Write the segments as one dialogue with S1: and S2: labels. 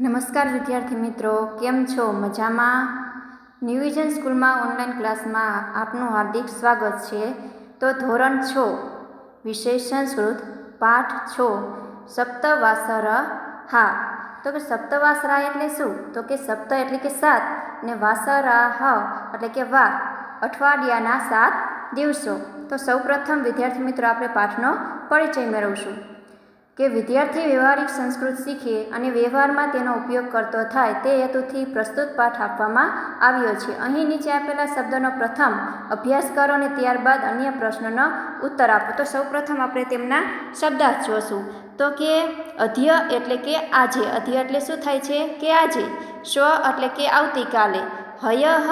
S1: નમસ્કાર વિદ્યાર્થી મિત્રો, કેમ છો? મજામાં? ન્યૂવિઝન સ્કૂલમાં ઓનલાઈન ક્લાસમાં આપનું હાર્દિક સ્વાગત છે. તો ધોરણ છ વિષય સંસ્કૃત પાઠ છ, સપ્તવાસર, હા. તો કે સપ્તવાસરા એટલે શું? તો કે સપ્ત એટલે કે સાત ને વાસરા, હ એટલે કે વાર. અઠવાડિયાના સાત દિવસો. તો સૌપ્રથમ વિદ્યાર્થી મિત્રો, આપણે પાઠનો પરિચય મેળવશું. કે વિદ્યાર્થી વ્યવહારિક સંસ્કૃત શીખે અને વ્યવહારમાં તેનો ઉપયોગ કરતો થાય તે હેતુથી પ્રસ્તુત પાઠ આપવામાં આવ્યો છે. અહીં નીચે આપેલા શબ્દનો પ્રથમ અભ્યાસ કરો અને ત્યારબાદ અન્ય પ્રશ્નનો ઉત્તર આપો. તો સૌપ્રથમ આપણે તેમના શબ્દાર્થ જોશું. તો કે અધ્ય એટલે કે આજે. અધ્ય એટલે શું થાય છે? કે આજે. સ્વ એટલે કે આવતીકાલે. હય, હ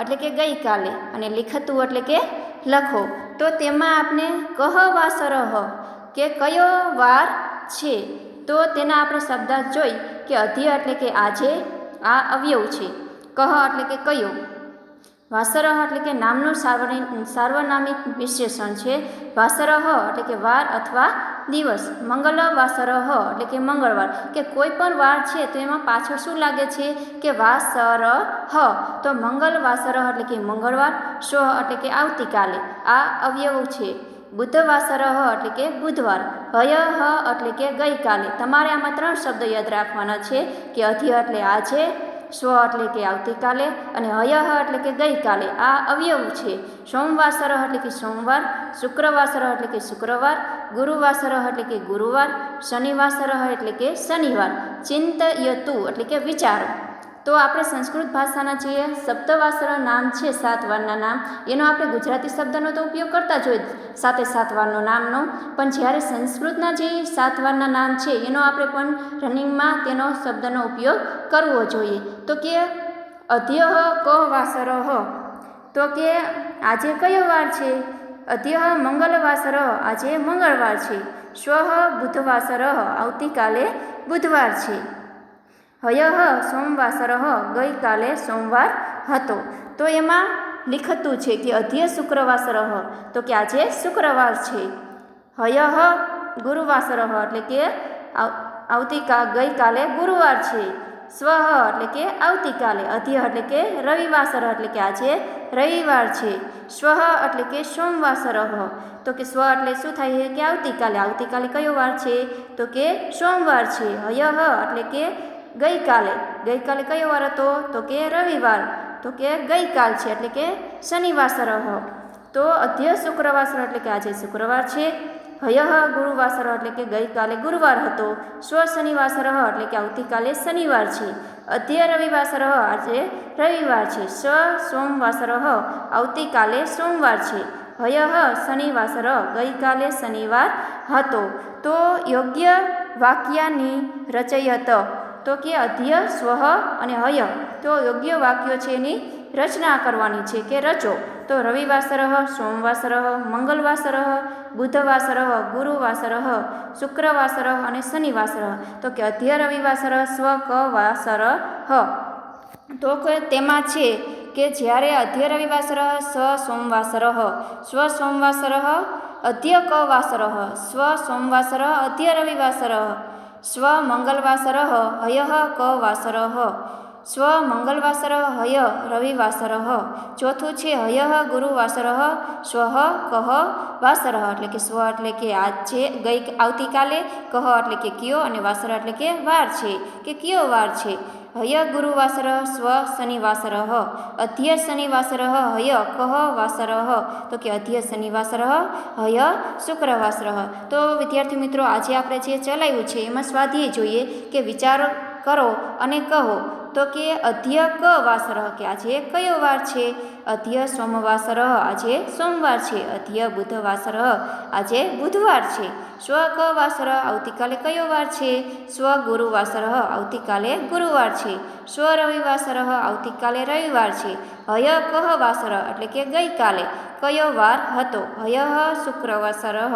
S1: એટલે કે ગઈકાલે. અને લિખતું એટલે કે લખો. તો તેમાં આપણે કહ વાસર હ કે કયો વાર છે? તો તેના આપણે શબ્દાર્થ જોઈ કે અધ્ય એટલે કે આજે, આ અવયવ છે. કહ એટલે કે કયો. વાસરહ એટલે કે નામનું સાર્વની, સાર્વનામિક વિશેષણ છે. વાસરહ એટલે કે વાર અથવા દિવસ. મંગલ વાસરહ એટલે કે મંગળવાર. કે કોઈ પણ વાર છે, તો એમાં પાછળ શું લાગે છે? કે વાસર હ તો મંગલ વાસરહ એટલે કે મંગળવાર સ્વ એટલે કે આવતીકાલે. આ અવયવ છે. બુધવાસર હ એટલે કે બુધવાર, હય હ એટલે કે ગઈકાલે. તમારે આમાં ત્રણ શબ્દો યાદ રાખવાના છે કે અધિ એટલે આજે, સ્વ એટલે કે આવતીકાલે અને હય હ એટલે કે ગઈકાલે. આ અવયવ છે. સોમવાસર એટલે કે સોમવાર, શુક્રવાસર એટલે કે શુક્રવાર, ગુરુવાસર એટલે કે ગુરુવાર, શનિવાસર એટલે કે શનિવાર. ચિંતયતુ એટલે કે વિચારો. તો આપણે સંસ્કૃત ભાષાના જે સપ્તવાસર નામ છે, સાત વારના નામ, એનો આપણે ગુજરાતી શબ્દનો તો ઉપયોગ કરતા જ હોય સાતે સાત વારનો નામનો. પણ જ્યારે સંસ્કૃતના જે સાત વારના નામ છે, એનો આપણે પણ રનિંગમાં તેનો શબ્દનો ઉપયોગ કરવો જોઈએ. તો કે અધ્ય ક વાસર. તો કે આજે કયો વાર છે? અધ્ય મંગલવાસર, આજે મંગળવાર છે. શ્વ બુધવાસર, આવતીકાલે બુધવાર છે. હય સોમવાસર ગઈકાલે સોમવાર હતો તો એમાં લિખતું છે કે અધ્ય શુક્રવાસર તો કે આજે શુક્રવાર છે હય ગુરુવાસર એટલે કે આવતીકા ગઈકાલે ગુરુવાર છે સ્વ એટલે કે આવતીકાલે અધ્ય એટલે કે રવિવાસર એટલે કે આજે રવિવાર છે સ્વ એટલે કે સોમવાસર તો કે સ્વ એટલે શું થાય છે કે આવતીકાલે આવતીકાલે કયો વાર છે તો કે સોમવાર છે હય એટલે કે ગઈકાલે ગઈકાલે કયો વાર હતો? તો કે રવિવાર. તો કે ગઈકાલ છે, એટલે કે શનિવાસર તો અધ્ય શુક્રવાસર, એટલે કે આજે શુક્રવાર છે. હયહ ગુરુવાસર, એટલે કે ગઈકાલે ગુરુવાર હતો. સ્વ શનિવાસર એટલે કે આવતીકાલે શનિવાર છે. અધ્ય રવિવાસર આજે રવિવાર છે. સ્વ સોમવાસર આવતીકાલે સોમવાર છે. હયહ શનિવાસર ગઈકાલે શનિવાર હતો. તો યોગ્ય વાક્યાની રચયત તો કે અધ્ય સ્વહ અને હય. તો યોગ્ય વાક્યો છે એની રચના કરવાની છે કે રચો. તો રવિવાસરહ સોમવાસરહ મંગલવાસરહ બુધવાસરહ ગુરુવાસરહ શુક્રવાસર અને શનિવાસરહ તો કે અધ્ય રવિવાસર સ્વ, ક વાસર હ. તો કે તેમાં છે કે જ્યારે અધ્ય રવિવાસરહ સ્વ સોમવાસરહ સ્વ સોમવાસરહ અધ્ય, ક વાસરહ સ્વ સોમવાસરહ અધ્ય રવિવાસર ସ୍ୱମଙ୍ଗଲବାସର ହୟଃ କ ବାସର ହ સ્વ મંગલવાસર હય રવિવાસર, ચોથું છે હય ગુરુવાસર સ્વ કહ વાસર, એટલે કે સ્વ એટલે કે આજે ગઈ આવતીકાલે કહ એટલે કે કયો અને વાસર એટલે કે વાર છે, કે કયો વાર છે? હય ગુરુવાસર, સ્વ શનિવાસર, અધ્ય શનિવાસર હય કહ વાસર, તો કે અધ્ય શનિવાસર હય શુક્રવાસર. તો વિદ્યાર્થી મિત્રો, આજે આપણે જે ચલાવ્યું છે, એમાં સ્વાધ્યાય જોઈએ કે વિચારો કરો અને કહો. તો કે અધ્ય ક વાસરહ કે આજે કયો વાર છે? અધ્ય સોમવાસરહ આજે સોમવાર છે. અધ્ય બુધવાસરહ આજે બુધવાર છે. સ્વ ક વાસરહ આવતીકાલે કયો વાર છે? સ્વ ગુરુવાસરહ આવતીકાલે ગુરુવાર છે. સ્વ રવિવાસરહ આવતીકાલે રવિવાર છે. હય કહ વાસર, એટલે કે ગઈકાલે. કયો વાર હતો? હયહ શુક્રવાસરહ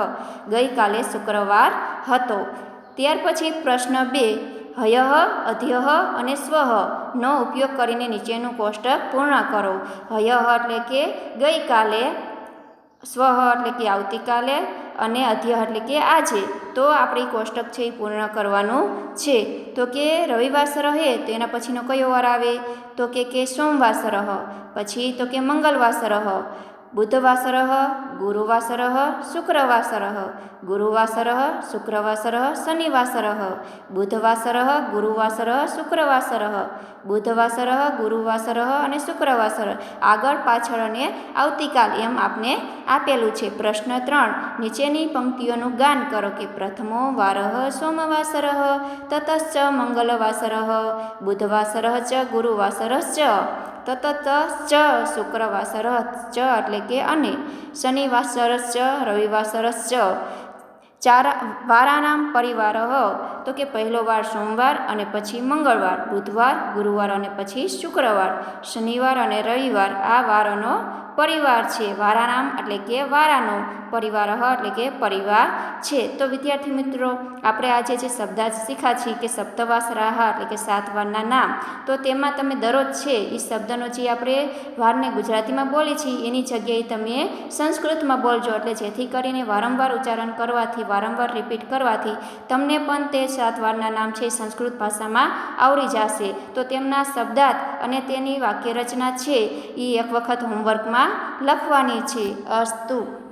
S1: ગઈકાલે શુક્રવાર હતો. ત્યાર પછી પ્રશ્ન બે. હય અધ્યહ અને સ્વહ નો ઉપયોગ કરીને નીચેનું કોષ્ટક પૂર્ણ કરો. હય એટલે કે ગઈકાલે સ્વહ એટલે કે આવતીકાલે અને અધ્ય એટલે કે આજે. તો આપણી કોષ્ટક છે એ પૂર્ણ કરવાનું છે. તો કે રવિવાસ રહે તો એના પછીનો કયો વાર આવે? તો કે કે સોમવાર સરહ પછી તો કે મંગળવાર સરહ બુધવાર ગુરુવાસર શુક્રવાસર ગુરુવાસર શુક્રવાસરઃ શનિવાસર બુધવાસર ગુરુવાસરઃ શુક્રવાસર બુધવાસર સરહ અને શુક્રવાસર. આગળ પાછળ અને આવતીકાલ એમ આપને આપેલું છે. પ્રશ્ન ત્રણ, નીચેની પંક્તિઓનું ગાન કરો કે પ્રથમો વારહ સોમવાસર તતશ્ચ મંગલવાસર, બુધવાસર ચ. સરહ ચ તતત ચ શુક્રવાર સરસ ચ એટલે કે અને શનિવાર સરસ ચ રવિવાર સરસ ચ ચાર, વારાનામ પરિવાર તો કે પહેલો વાર સોમવાર અને પછી મંગળવાર, બુધવાર, ગુરુવાર અને પછી શુક્રવાર, શનિવાર અને રવિવાર આ વારોનો પરિવાર છે. વારાનામ એટલે કે વારાનો પરિવાર એટલે કે પરિવાર છે. તો વિદ્યાર્થી મિત્રો, આપણે આજે જે શબ્દાર્થ શીખ્યા છીએ કે સપ્તવાસરાહ એટલે કે સાત વારના નામ, તો તેમાં તમે દરરોજ છે એ શબ્દનો જે આપણે વારને ગુજરાતીમાં બોલી છીએ, એની જગ્યાએ તમે સંસ્કૃતમાં બોલજો. એટલે જેથી કરીને વારંવાર ઉચ્ચારણ કરવાથી વારંવાર રિપીટ કરવાથી તમને પણ તે સાત વારના નામ છે સંસ્કૃત ભાષામાં આવડી જશે. તો તેમના શબ્દાર્થ અને તેની વાક્યરચના છે એ એક વખત હોમવર્કમાં લખવાની છે. અસ્તુ.